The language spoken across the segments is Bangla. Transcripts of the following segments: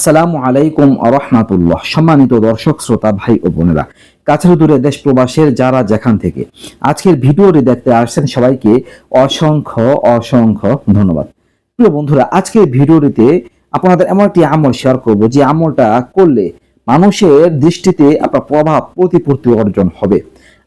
আসসালামু আলাইকুম রহমাতুল্লাহ। সম্মানিত দর্শক, শ্রোতা, ভাই ও বোনেরা, কাছের দূরে দেশ প্রবাসের যারা যেখান থেকে আজকের ভিডিওটি দেখতে আসছেন, সবাইকে অসংখ্য অসংখ্য ধন্যবাদ। প্রিয় বন্ধুরা, আজকের ভিডিওটিতে আপনাদের এমন একটি আমল শেয়ার করব যে আমলটা করলে মানুষের দৃষ্টিতে আপনার প্রভাব, প্রতিপূর্তি অর্জন হবে।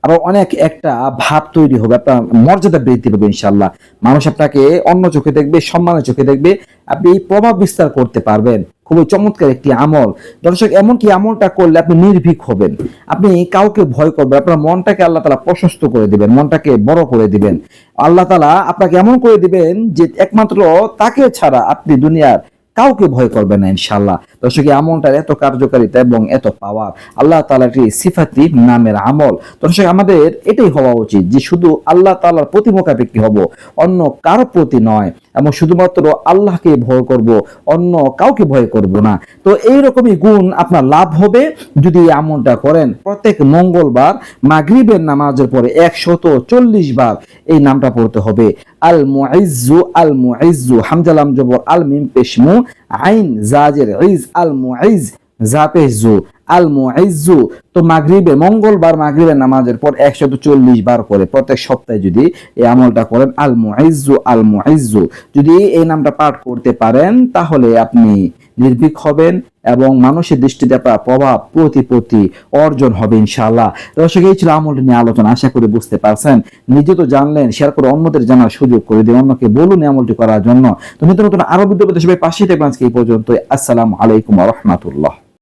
আবার অনেক একটা ভাব তৈরি হবে, আপনার মর্যাদা বৃদ্ধি পাবে ইনশাল্লাহ মানুষ আপনাকে অন্য চোখে দেখবে, সম্মানের চোখে দেখবে, আপনি এই প্রভাব বিস্তার করতে পারবেন। খুবই চমৎকার একটি আমল। দর্শক এমনকি আমলটা করলে আপনি নির্ভীক হবেন? আপনি কাউকে ভয় করবেন, আপনার মনটাকে আল্লাহ তালা প্রশস্ত করে দিবেন, মনটাকে বড় করে দিবেন। আল্লাহ তালা আপনাকে এমন করে দিবেন যে একমাত্র তাকে ছাড়া আপনি দুনিয়ার কাউকে ভয় করবে না ইনশাল্লাহ দর্শক আমলটার এত কার্যকারিতা এবং এত পাওয়ার। আল্লাহ তালাটি সিফাতি নামের আমল। দর্শক, আমাদের এটাই হওয়া উচিত যে শুধু আল্লাহ তালার প্রতি মোকাবেকি হব, অন্য কারও প্রতি নয়। এবং শুধুমাত্র আল্লাহকে ভয় করব, অন্য কাউকে ভয় করব না। তো এই রকমই গুণ আপনার লাভ হবে যদি এই আমলটা করেন। প্রত্যেক মঙ্গলবার, মাগরিবের নামাজের পরে একশত চল্লিশ বার এই নামটা পড়তে হবে। আল মুইজ্জু আল মুইজ্জু হামজালাম জবর আল মিম পেশমু আইন জাজের ইজ আল মুইজ জাপেজু আল মুইজ্জু তো মাগরিবে, মঙ্গলবার মাগরিবের নামাজের পর একশত চল্লিশ বার করে প্রত্যেক সপ্তাহে যদি এই আমলটা করেন, আল মুইজ্জু আল মুইজ্জু যদি এই নামটা পাঠ করতে পারেন, তাহলে আপনি নির্ভীক হবেন। এবং মানুষের দৃষ্টিতে আপনার প্রভাব, প্রতিপত্তি অর্জন হবে ইনশাআল্লাহ। দর্শক, এই ছিল আমল নিয়ে আলোচনা। আশা করে বুঝতে পারছেন। নিজে তো জানলেন, শেয়ার করে অন্যদের জানার সুযোগ করে দিন, অন্যকে বলুন আমলটি করার জন্য। তো নতুন নতুন আরও বিদ্যুৎ সবাই পাশে থাকবেন আজকে এই পর্যন্ত আসসালাম আলাইকুম রহমতুল্লাহ।